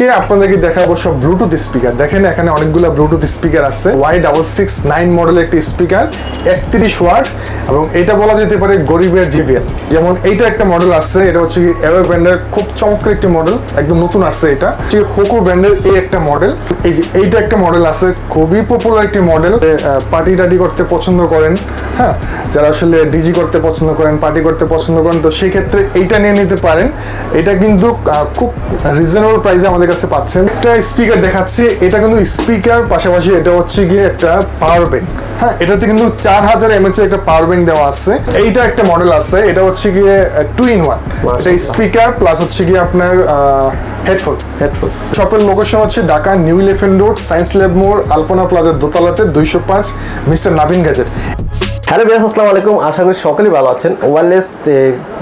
আজকে আপনাদেরকে দেখাবো সব ব্লুটুথ স্পিকার দেখেন এখানে অনেকগুলো ব্লুটুথ স্পিকার আছে। ওয়াই ডাবল সিক্স নাইন মডেলের একটি স্পিকার একত্রিশ ওয়াট, এবং এটা বলা যেতে পারে গরিবের জিবিএল যেমন এইটা একটা মডেল আছে, এটা হচ্ছে এভার ব্র্যান্ডের খুব চমৎকার একটি মডেল একদম নতুন আসছে এটা। হচ্ছে হোকো ব্র্যান্ডের এই একটা মডেল এই যে এইটা একটা মডেল আছে, খুবই পপুলার একটি মডেল পার্টি টাটি করতে পছন্দ করেন হ্যাঁ? যারা আসলে ডিজি করতে পছন্দ করেন পার্টি করতে পছন্দ করেন, তো সেই ক্ষেত্রে এইটা নিয়ে নিতে পারেন। এটা কিন্তু খুব রিজনেবল প্রাইসে আমাদের কাছে পাচ্ছেন। একটা স্পিকার দেখাচ্ছি এটা কিন্তু স্পিকার পাশাপাশি এটা হচ্ছে গিয়ে একটা পাওয়ার ব্যাংক হ্যাঁ এটাতে কিন্তু চার হাজার এমএচ এর একটা পাওয়ার ব্যাংক দেওয়া আছে। এইটা একটা মডেল আছে এটা হচ্ছে গিয়ে টু ইন ওয়ান এটা স্পিকার প্লাস হচ্ছে গিয়ে আপনার হেডফোন হেডফোন শপের লোকেশন হচ্ছে Dhaka new eleven road science lab মোড় আলপনা প্লাজার দোতলাতে দুইশো পাঁচ মিস্টার নাভিন গ্যাজেট হ্যালো বিয়াস আসসালামু আলাইকুম। আশা করি সকলেই ভালো আছেন। ওয়ারলেস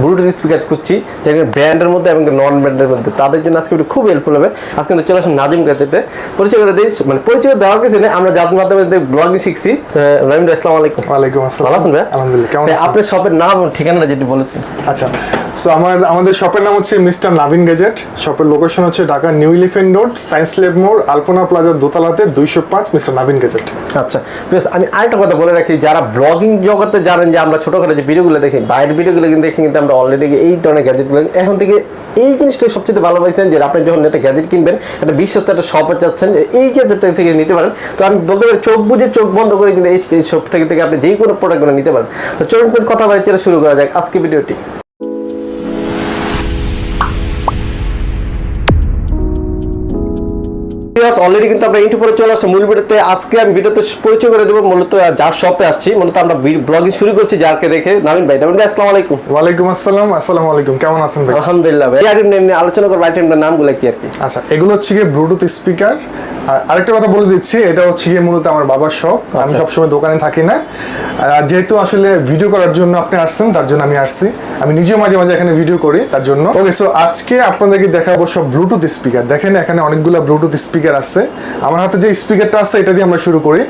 ব্লুটুথ স্পিকার করছি। যেখানে ব্র্যান্ডের মধ্যে এবং নন ব্র্যান্ডের মধ্যে। তাদের জন্য আজকে একটু খুব হেল্পফুল হবে। আজকে চলে আসুন নাজিম গাতেতে পরিচয় করে দিই মানে পরিচয় দেওয়ার কিছু নেই। আমরা যাদের মাধ্যমে ব্লগিং শিখছি রহিম আসসালামু আলাইকুম। ওয়ালাইকুম ভালো আসসালাম আছেন ভাই? আলহামদুলিল্লাহ কেমন আছেন? আপনার শপের নাম ঠিকানাটা যেটি বলে আচ্ছা সো আমার আমাদের শপের নাম হচ্ছে মিস্টার নাভিন গ্যাজেট শপের লোকেশন হচ্ছে Dhaka new elephant road science lab মোড় আলপনা প্লাজার দোতলাতে দুইশো পাঁচ মিস্টার নাভিন গ্যাজেট আচ্ছা বেশ আমি আরেকটা কথা বলে রাখি যারা ব্লগিং জগতে জানেন যে আমরা ছোটখাটো যে ভিডিওগুলো দেখি, বাইরের ভিডিওগুলো কিন্তু দেখি কিন্তু আমরা অলরেডি এই ধরনের গ্যাজেটগুলো এখন থেকে এই জিনিসটা সবচেয়ে ভালো পাইছেন যে আপনি যখন একটা গ্যাজেট কিনবেন, একটা বিশ্বস্ত একটা শপে চাচ্ছেন এই গ্যাজেটটা থেকে নিতে পারেন। তো আমি বলতে পারি চোখ বুঝে চোখ বন্ধ করে কিন্তু এই শপ থেকে থেকে আপনি যে কোনো প্রোডাক্টগুলো নিতে পারেন। তো চলুন কথা বলে শুরু করা যাক আজকে ভিডিওটি অলরেডি কিন্তু আমরা ইন্টু পরে চলে আসছি। মূল ভিডিওতে আজকে আমি ভিডিওতে পরিচয় করে দেবো মূলত যার শপে আসছি। মূলত আমরা ব্লগিং শুরু করছি যারকে দেখে নামিন ভাই। নামিন ভাই আসসালামু আলাইকুম। ওয়ালাইকুম আসসালাম আসসালামু আলাইকুম। কেমন আছেন ভাই? আলহামদুলিল্লাহ ভাই। আইটেম নিয়ে আলোচনা করব আইটেমটার নামগুলো কি আর কি? আচ্ছা এগুলো হচ্ছে গিয়ে ব্লুটুথ স্পিকার আর আরেকটা কথা বলে দিচ্ছি এটা হচ্ছে গিয়ে মূলত আমার বাবার শপ আমি সবসময় দোকানে থাকি না। যেহেতু আসলে ভিডিও করার জন্য আপনি আসছেন তার জন্য আমি আসছি। আমি নিজেও মাঝে মাঝে এখানে ভিডিও করি তার জন্য। ওকে সো আজকে আপনাদেরকে দেখাবো সব ব্লুটুথ স্পিকার দেখেন এখানে অনেকগুলো ব্লুটুথ স্পিকার আছে। আমার হাতে যে স্পিকারটা আছে, এটা দিয়ে আমরা শুরু করি।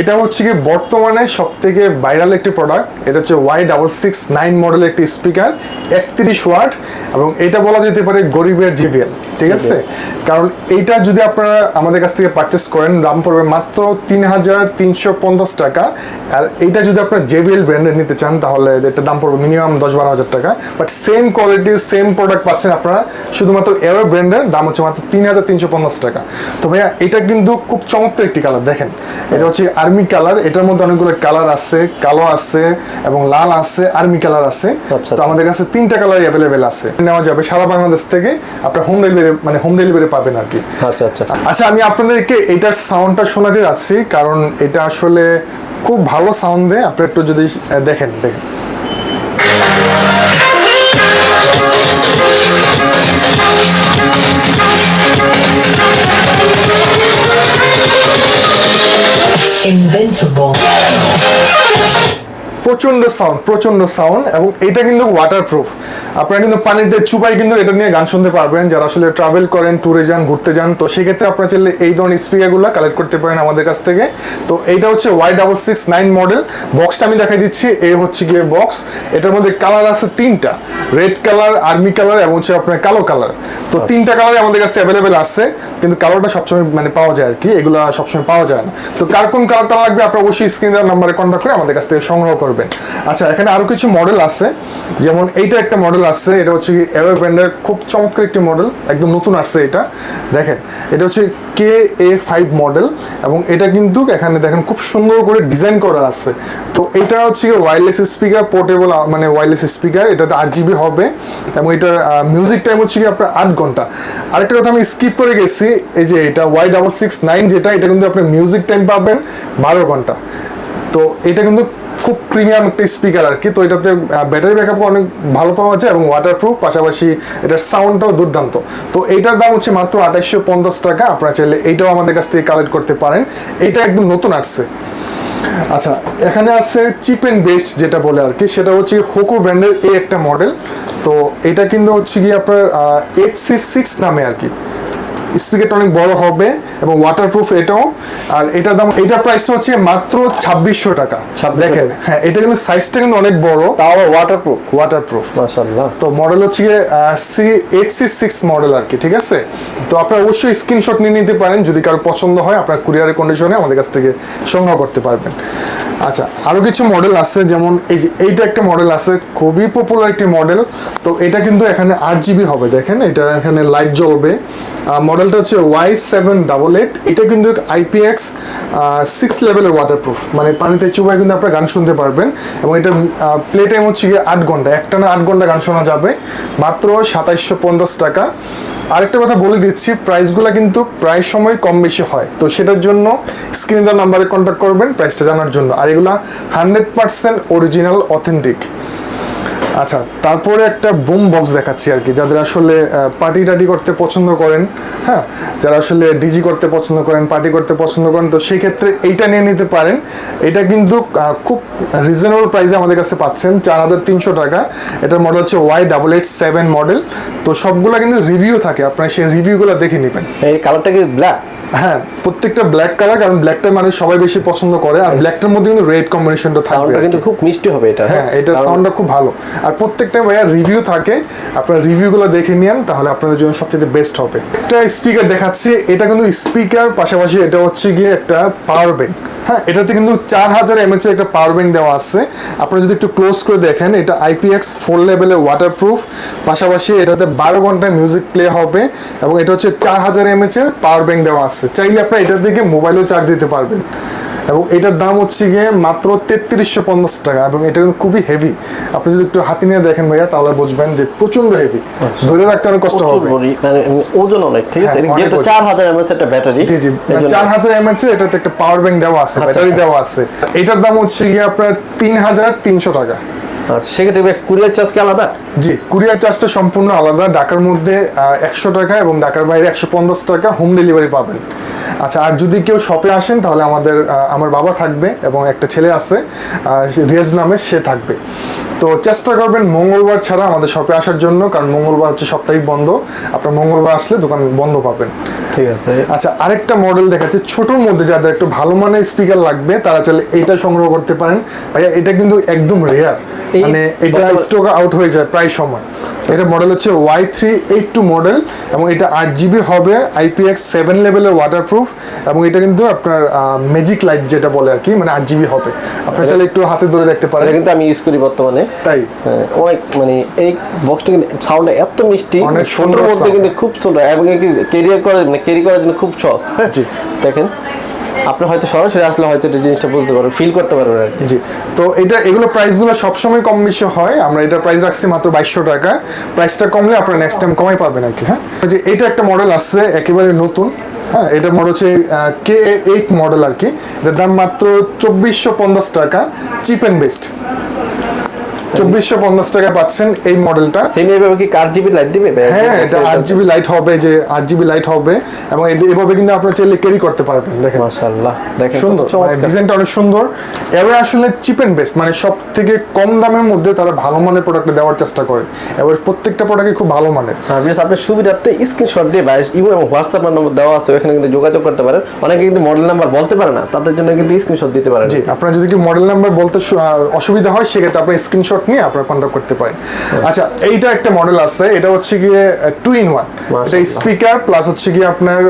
এটা হচ্ছে কি বর্তমানে সব থেকে ভাইরাল একটি প্রোডাক্ট এটা হচ্ছে ওয়াই ডাবল সিক্স নাইন মডেলের একটি স্পিকার একত্রিশ ওয়াট, এবং এটা বলা যেতে পারে গরিবের জিবিএল। ঠিক আছে? কারণ এইটা যদি আপনারা আমাদের কাছ থেকে পারচেস করেন দাম পড়বে মাত্র তিন হাজার তিনশো পঞ্চাশ টাকা। আর এইটা যদি আপনারা জেবিএল ব্র্যান্ডের নিতে চান তাহলে এটা দাম পড়বে মিনিমাম দশ বারো হাজার টাকা। But same quality same product পাচ্ছেন আপনারা শুধুমাত্র এয়ার ব্র্যান্ডের দাম হচ্ছে মাত্র তিন হাজার তিনশো পঞ্চাশ টাকা। তো ভাইয়া এটা কিন্তু খুব চমৎকার একটি কালার দেখেন। এটা হচ্ছে আর্মি কালার এটার মধ্যে অনেকগুলো কালার আছে কালো আছে এবং লাল আছে আর্মি কালার আছে। আচ্ছা, তো আমাদের কাছে তিনটা কালার অ্যাভেলেবেল আছে। নেওয়া যাবে সারা বাংলাদেশ থেকে আপনার হোম ডেলিভারি মানে হোম ডেলিভারি পাবেন আর কি। আচ্ছা আচ্ছা। আচ্ছা আমি আপনাদেরকে এটার সাউন্ডটা শোনাতে যাচ্ছি কারণ এটা আসলে খুব ভালো সাউন্ড দেয়। আপনি একটু যদি দেখেন দেখেন। Invincible. প্রচণ্ড সাউন্ড প্রচণ্ড সাউন্ড এবং এটা কিন্তু ওয়াটার প্রুফ আপনারা কিন্তু পানিতে চুপাই কিন্তু এটা নিয়ে গান শুনতে পারবেন। যারা আসলে ট্রাভেল করেন ট্যুরে যান ঘুরতে যান তো সেক্ষেত্রে আপনারা চাইলে এই ধরনের স্পিকারগুলো কালেক্ট করতে পারেন আমাদের কাছ থেকে। তো এইটা হচ্ছে Y double six nine model বক্সটা আমি দেখাই দিচ্ছি এই হচ্ছে গিয়ে বক্স এটার মধ্যে কালার আছে তিনটা। রেড কালার আর্মি কালার এবং হচ্ছে আপনার কালো কালার তো তিনটা কালারে আমাদের কাছে অ্যাভেলেবেল আছে। কিন্তু কালারটা সবসময় মানে পাওয়া যায় আর কি এগুলো সবসময় পাওয়া যায় না। তো কার কোন কালারটা লাগবে আপনারা অবশ্যই স্ক্রিন দেওয়ার নাম্বারে কন্ট্যাক্ট করে আমাদের কাছ থেকে সংগ্রহ করবেন। আচ্ছা এখানে আরও কিছু মডেল আছে। যেমন এইটা একটা মডেল আছে এটা হচ্ছে এভার ব্র্যান্ডের খুব চমৎকার একটি মডেল একদম নতুন আসছে এটা। দেখেন, এটা হচ্ছে কে এ ফাইভ মডেল এবং এটা কিন্তু এখানে দেখেন খুব সুন্দর করে ডিজাইন করা আছে। তো এটা হচ্ছে ওয়্যারলেস স্পিকার পোর্টেবল মানে ওয়্যারলেস স্পিকার এটাতে আট জিবি হবে, এবং এটার মিউজিক টাইম হচ্ছে কি আপনার আট ঘণ্টা। আরেকটা কথা আমি স্কিপ করে গেছি, এই যে এটা ওয়াই ডাবল সিক্স নাইন যেটা, এটা কিন্তু আপনি মিউজিক টাইম পাবেন বারো ঘণ্টা। তো এটা কিন্তু খুব প্রিমিয়াম একটা স্পিকার আর কি। তো এটাতে ব্যাটারি ব্যাকআপ অনেক ভালো পাওয়া যায় এবং ওয়াটারপ্রুফ পাশাপাশি এটার সাউন্ডটাও দুর্দান্ত। তো এইটার দাম হচ্ছে মাত্র আঠাইশশো পঞ্চাশ টাকা। আপনারা চাইলে এইটাও আমাদের কাছ থেকে কালেক্ট করতে পারেন। এটা একদম নতুন আসছে। আচ্ছা এখানে আছে চিপ অ্যান্ড বেস্ট যেটা বলে আর কি। সেটা হচ্ছে হোকো ব্র্যান্ডের এই একটা মডেল তো এটা কিন্তু হচ্ছে গিয়ে আপনার এইচ সি সিক্স নামে আর কি। স্পিকারটা অনেক বড় হবে এবং ওয়াটারপ্রুফ এটাও। আর এটার দাম এটার প্রাইসটা হচ্ছে মাত্র ছাব্বিশশো টাকা। দেখেন হ্যাঁ এটা কিন্তু সাইজটা কিন্তু অনেক বড়। তাও ওয়াটারপ্রুফ ওয়াটারপ্রুফ মাশাআল্লাহ। তো মডেল হচ্ছে C eight C six model আর কি ঠিক আছে? তো আপনারা অবশ্যই স্ক্রিনশট নিয়ে নিতে পারেন। যদি কারও পছন্দ হয় আপনার কুরিয়ারের কন্ডিশনে আমাদের কাছ থেকে সংগ্রহ করতে পারবেন। আচ্ছা আরও কিছু মডেল আছে যেমন এই যে এইটা একটা মডেল আছে খুবই পপুলার একটি মডেল তো এটা কিন্তু এখানে আট জিবি হবে দেখেন এটা এখানে লাইট জ্বলবে। মডেলটা হচ্ছে ওয়াই সেভেন ডাবল এইট এটা কিন্তু আইপিএক্স সিক্স লেভেলের ওয়াটারপ্রুফ মানে পানিতে চুবাই কিন্তু আপনারা গান শুনতে পারবেন। এবং এটা প্লে টাইম হচ্ছে গিয়ে আট ঘণ্টা একটা না আট ঘণ্টা গান শোনা যাবে। মাত্র সাতাইশশো পঞ্চাশ টাকা। আরেকটা কথা বলে দিচ্ছি প্রাইসগুলো কিন্তু প্রায় সময় কম বেশি হয়। তো সেটার জন্য স্ক্রিন দেওয়ার নাম্বারে কন্ট্যাক্ট করবেন প্রাইসটা জানার জন্য। আর এগুলো হান্ড্রেড পার্সেন্ট অরিজিনাল অথেন্টিক আচ্ছা তারপরে একটা বুম বক্স দেখাচ্ছি আর কি, যাদের আসলে পার্টি টাটি করতে পছন্দ করেন হ্যাঁ? যারা আসলে ডিজি করতে পছন্দ করেন পার্টি করতে পছন্দ করেন, তো সেই ক্ষেত্রে এইটা নিয়ে নিতে পারেন। এটা কিন্তু খুব রিজনেবল প্রাইসে আমাদের কাছে পাচ্ছেন, চার হাজার তিনশো টাকা। এটার মডেল হচ্ছে Y double eight seven model তো সবগুলো কিন্তু রিভিউ থাকে, আপনারা সেই রিভিউগুলো দেখে নেবেন। এই কালারটা কি ব্ল্যাক হ্যাঁ প্রত্যেকটা ব্ল্যাক কালার কারণ ব্ল্যাকটা মানুষ সবাই বেশি পছন্দ করে আর ব্ল্যাকটার মধ্যে কিন্তু রেড কম্বিনেশনটা থাকবে কিন্তু খুব মিষ্টি হবে এটা হ্যাঁ? এটার কারণ- সাউন্ডটা খুব ভালো। আর প্রত্যেকটা ভাইয়া রিভিউ থাকে আপনারা রিভিউগুলো দেখে নিন তাহলে আপনাদের জন্য সবচেয়ে বেস্ট হবে। একটা স্পিকার দেখাচ্ছি এটা কিন্তু স্পিকার পাশাপাশি এটা হচ্ছে গিয়ে একটা পাওয়ার ব্যাংক হ্যাঁ? এটাতে কিন্তু চার হাজার এমএচ এর একটা পাওয়ার ব্যাংক দেওয়া আছে। আপনারা যদি একটু ক্লোজ করে দেখেন এটা আইপিএক্স ফোর লেভেলের ওয়াটারপ্রুফ পাশাপাশি এটাতে বারো ঘণ্টা মিউজিক প্লে হবে এবং এটা হচ্ছে চার হাজার এমএচ এর পাওয়ার ব্যাংক দেওয়া আছে। চাইলে আপনারা এটা থেকে মোবাইলও চার্জ দিতে পারবেন। এবং এটার দাম হচ্ছে গিয়ে মাত্র তেত্রিশশো পঞ্চাশ টাকা এবং এটা কিন্তু খুবই হেভি আপনি যদি একটু হাতে নিয়ে দেখেন ভাইয়া তাহলে বুঝবেন যে প্রচণ্ড হেভি ধরে রাখতে অনেক কষ্ট হবে। মানে ওজন অনেক ঠিক আছে? হ্যাঁ। চার হাজার এমএস একটা ব্যাটারি জি জি। চার হাজার এমএচ এটাতে একটা পাওয়ার ব্যাংক দেওয়া আছে ব্যাটারি দেওয়া আছে। এটার দাম হচ্ছে গিয়ে আপনার তিন হাজার তিনশো টাকা। সেক্ষেত্রে আলাদা? জি, কুরিয়ার চার্জটা সম্পূর্ণ আলাদা। মধ্যে একশো টাকা এবং বাইরে একশো পঞ্চাশ টাকা হোম ডেলিভারি পাবেন। আচ্ছা আর যদি কেউ শপে আসেন, তাহলে আমাদের আমার বাবা থাকবে এবং একটা ছেলে আছে রেজ নামে সে থাকবে। তো চেষ্টা করবেন মঙ্গলবার ছাড়া আমাদের শপে আসার জন্য কারণ মঙ্গলবার হচ্ছে সাপ্তাহিক বন্ধ। আপনার মঙ্গলবার আসলে দোকান বন্ধ পাবেন। ঠিক আছে। আচ্ছা আরেকটা মডেল দেখাচ্ছে ছোটোর মধ্যে যাদের একটু ভালো মানের স্পিকার লাগবে তারা চাইলে এটা সংগ্রহ করতে পারেন। ভাইয়া এটা কিন্তু একদম রেয়ার মানে এটা স্টক আউট হয়ে যায় প্রায় সময়। এটা মডেল হচ্ছে Y three eight two model এবং এটা আট জিবি হবে আইপিএক্স সেভেন লেভেলের ওয়াটারপ্রুফ এবং এটা কিন্তু আপনার ম্যাজিক লাইট যেটা বলে আর কি মানে আট জিবি হবে। আপনার চাইলে একটু হাতে ধরে দেখতে পারেন। কিন্তু আমি ইউজ করি বর্তমানে। তাই? হ্যাঁ, অনেক মানে এই বক্সটা কিন্তু সাউন্ডটা এত মিষ্টি অনেক সুন্দর মধ্যে কিন্তু খুব সুন্দর এবং ক্যারিয়ার করার মানে ক্যারি করার জন্য খুব সহজ? জি। দেখেন আপনি হয়তো সরাসরি আসলে হয়তো এটা জিনিসটা বুঝতে পারবেন ফিল করতে পারবেন আর জি। তো এটা এগুলো প্রাইসগুলো সবসময় কম বেশি হয়। আমরা এটা প্রাইস রাখছি মাত্র বাইশশো টাকা। প্রাইসটা কমলে আপনারা নেক্সট টাইম কমাই পাবেন আর কি হ্যাঁ? যে এটা একটা মডেল আসছে একেবারে নতুন হ্যাঁ? এটা মডেল হচ্ছে কে এইট মডেল আর কি। এটার দাম মাত্র চব্বিশশো পঞ্চাশ টাকা চিপ অ্যান্ড বেস্ট চব্বিশশো পঞ্চাশ টাকা পাচ্ছেন এই মডেলটা। সেম এইভাবে কি কার জিবি লাইট দিবে? হ্যাঁ এটা আট জিবি লাইট হবে যে আট জিবি লাইট হবে এবং এভাবে কিন্তু আপনার চাইলে ক্যারি করতে পারবেন দেখেন। মাশাআল্লাহ দেখেন সুন্দর মানে ডিজাইনটা অনেক সুন্দর। এবার আসলে চিপ অ্যান্ড বেস্ট মানে সব থেকে কম দামের মধ্যে তারা ভালো মানের প্রোডাক্ট দেওয়ার চেষ্টা করে। এবার প্রত্যেকটা প্রোডাক্টই খুব ভালো মানের। হ্যাঁ বিকজ আপনার সুবিধার্থে স্ক্রিনশট দিয়ে বা ইমো এবং হোয়াটসঅ্যাপ নম্বর দেওয়া আছে ওখানে কিন্তু যোগাযোগ করতে পারেন। অনেকে কিন্তু মডেল নাম্বার বলতে পারে না তাদের জন্য কিন্তু স্ক্রিনশট দিতে পারেন। জি আপনার যদি কি মডেল নাম্বার বলতে অসুবিধা হয় সেক্ষেত্রে আপনি স্ক্রিনশট নিয়ে আপনার কন্ট্যাক্ট করতে পারেন। আচ্ছা এইটা একটা মডেল আছে এটা হচ্ছে গিয়ে টু ইন ওয়ান এটা স্পিকার প্লাস হচ্ছে গিয়ে আপনার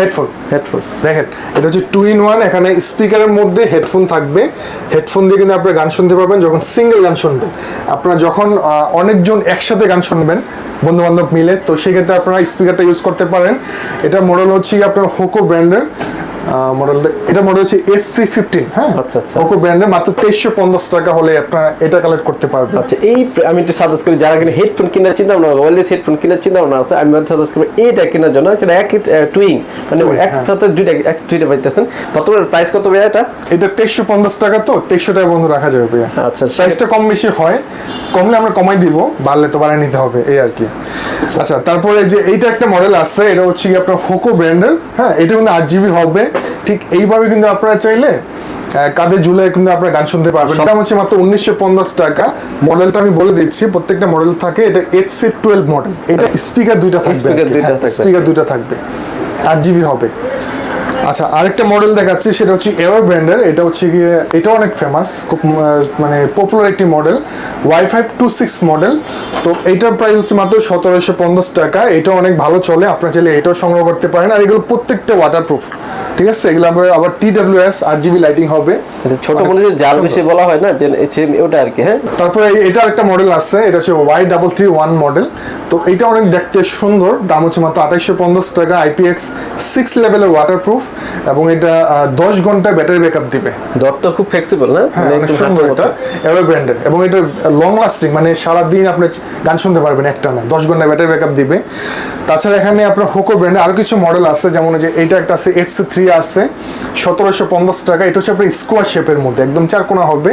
হেডফোন হেডফোন দেখেন এটা হচ্ছে টু ইন ওয়ান এখানে স্পিকারের মধ্যে হেডফোন থাকবে। হেডফোন দিয়ে কিন্তু আপনার গান শুনতে পারবেন যখন সিঙ্গেল গান শুনবেন। আপনারা যখন অনেকজন একসাথে গান শুনবেন বন্ধু বান্ধব মিলে তো সেক্ষেত্রে আপনারা স্পিকারটা ইউজ করতে পারেন। এটা মডেল হচ্ছে আপনার হোকো ব্র্যান্ডের মডেলটা এটা মডেল হচ্ছে এস সি ফিফটিন হ্যাঁ? আচ্ছা, আচ্ছা। হোকো ব্র্যান্ডের মাত্র তেইশশো পঞ্চাশ টাকা হলে আপনারা এটা কালেক্ট করতে পারবেন। আচ্ছা এই আমি একটু সাজেস্ট করি যারা কিনা হেডফোন কেনার চিন্তা ভাবনা ওয়ারলেস হেডফোন কেনার চিন্তা ভাবনা আছে আমি সাজেস্ট করব এইটা কেনার জন্য এক টুইং মানে এক হ্যাঁ। দুইটা এক দুইটা পাইতেছেন। বর্তমানে প্রাইস কত ভাইয়া এটা? এটা তেইশশো পঞ্চাশ টাকা তো তেইশশো টাকা বন্ধু রাখা যাবে ভাইয়া। আচ্ছা প্রাইসটা কম বেশি হয় কমলে আমরা কমাই দিব বাড়লে তো বাড়াই নিতে হবে এই আর কি। আচ্ছা তারপরে যে এইটা একটা মডেল আছে এটা হচ্ছে কি আপনার হোকো ব্র্যান্ডের হ্যাঁ? এটা কিন্তু আট জিবি হবে ঠিক এইভাবে কিন্তু আপনারা চাইলে কাঁধে ঝুলে কিন্তু আপনারা গান শুনতে পারবেন। দাম হচ্ছে মাত্র উনিশশো পঞ্চাশ টাকা। মডেলটা আমি বলে দিচ্ছি প্রত্যেকটা মডেল থাকে এটা এইচ সি টুয়েলভ মডেল এটা স্পিকার দুইটা থাকবে দুইটা থাকবে। স্পিকার দুইটা থাকবে। আট জিবি হবে। আচ্ছা আরেকটা মডেল দেখাচ্ছি সেটা হচ্ছে এওয়ার ব্র্যান্ডের এটা হচ্ছে গিয়ে এটা অনেক ফেমাস খুব মানে পপুলার একটি model Y five two six model তো এইটার প্রাইস হচ্ছে মাত্র সতেরোশো পঞ্চাশ টাকা। এটা অনেক ভালো চলে আপনারা চাইলে এটাও সংগ্রহ করতে পারেন। আর এগুলো প্রত্যেকটা ওয়াটারপ্রুফ ঠিক আছে? এগুলো আমরা আবার T W S R GB lighting হবে। এটা ছোট বলে যে জাল সুন্দর। বেশি বলা হয় না যে ওটা আর কি হ্যাঁ? তারপরে এটা একটা মডেল আছে এটা হচ্ছে Y double three one model তো এটা অনেক দেখতে সুন্দর দাম হচ্ছে মাত্র আঠাইশশো পঞ্চাশ টাকা। আইপিএক্স সিক্স লেভেলের ওয়াটারপ্রুফ এবং এটা দশ ঘণ্টা ব্যাটারি ব্যাকআপ দিবে। দর তো খুব ফ্লেক্সিবল না? হ্যাঁ মানে অনেক সুন্দর এটা। এভার ব্র্যান্ডের এবং এটা লং লাস্টিং মানে সারাদিন আপনি গান শুনতে পারবেন একটা না। দশ ঘণ্টা ব্যাটারি ব্যাকআপ দিবে। তাছাড়া এখানে আপনার হোকো ব্র্যান্ডে আরও কিছু মডেল আছে যেমন যে এইটা একটা আছে এস থ্রি আছে সতেরোশো পঞ্চাশ টাকা। এটা হচ্ছে আপনার স্কোয়ার শেপের মধ্যে একদম চার কোনা হবে।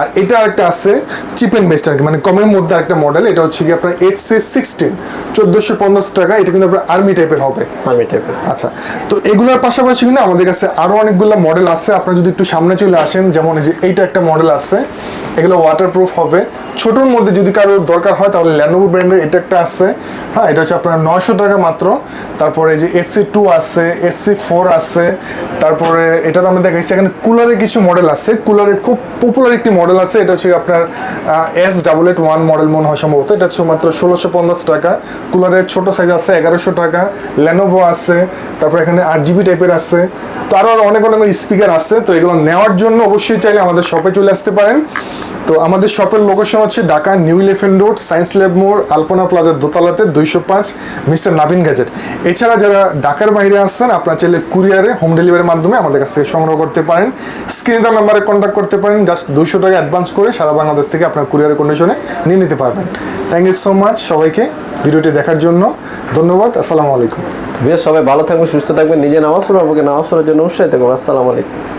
আর এটা একটা আছে চিপ অ্যান্ড বেস্ট আর কি মানে কমের মধ্যে একটা মডেল এটা হচ্ছে কি আপনার এইচ সি সিক্সটিন চোদ্দোশো পঞ্চাশ টাকা। এটা কিন্তু আপনার আর্মি টাইপের হবে। আর্মি টাইপের আচ্ছা তো এগুলোর পাশাপাশি কিন্তু আমাদের কাছে আরও অনেকগুলো মডেল আছে। আপনারা যদি একটু সামনে চলে আসেন, যেমন এই যে এইটা একটা মডেল আছে, এগুলো ওয়াটারপ্রুফ হবে। ছোটোর মধ্যে যদি কারোর দরকার হয়, তাহলে ল্যানোভো ব্র্যান্ডের এটা একটা আছে। হ্যাঁ এটা হচ্ছে আপনার নয়শো টাকা মাত্র। তারপরে যে এসসি টু আছে এসসি ফোর আছে। তারপরে এটা তো আমরা দেখাইছি, এখানে কুলারের কিছু মডেল আছে। কুলারের খুব পপুলার একটি মডেল আছে। এটা হচ্ছে আপনার S double eight one model মনে হয় সম্ভবত। এটা হচ্ছে মাত্র ষোলোশো পঞ্চাশ টাকা। কুলারের ছোট সাইজ আছে, এগারোশো টাকা। লেনোভো আছে। তারপর এখানে আট জিবি টাইপের আছে তো আরও অনেক অনেক স্পিকার আছে তো এগুলো নেওয়ার জন্য অবশ্যই চাইলে আমাদের শপে চলে আসতে পারেন। তো আমাদের শপের লোকেশন হচ্ছে Dhaka new eleven road science lab মোড় আলপনা প্লাজার দোতলাতে, দুইশো পাঁচ, মিস্টার নাভিন গ্যাজেট এছাড়া যারা ঢাকার বাইরে আসছেন, আপনারা চাইলে কুরিয়ারে হোম ডেলিভারির মাধ্যমে আমাদের কাছ থেকে সংগ্রহ করতে পারেন। স্ক্রিনে তার নাম্বারে কন্ট্যাক্ট করতে পারেন জাস্ট দুইশো টাকা অ্যাডভান্স করে সারা বাংলাদেশ থেকে আপনার কুরিয়ারের কন্ডিশনে নিয়ে নিতে পারবেন। থ্যাংক ইউ সো মাচ সবাইকে। ভিডিওটি দেখার জন্য ধন্যবাদ, আসসালামু আলাইকুম। বেশ, সবাই ভালো থাকবেন, সুস্থ থাকবেন, নিজে নামাজ পড়ো আমাকে নামাজ পড়ার জন্য উৎসাহিত করব আসসালামু আলাইকুম।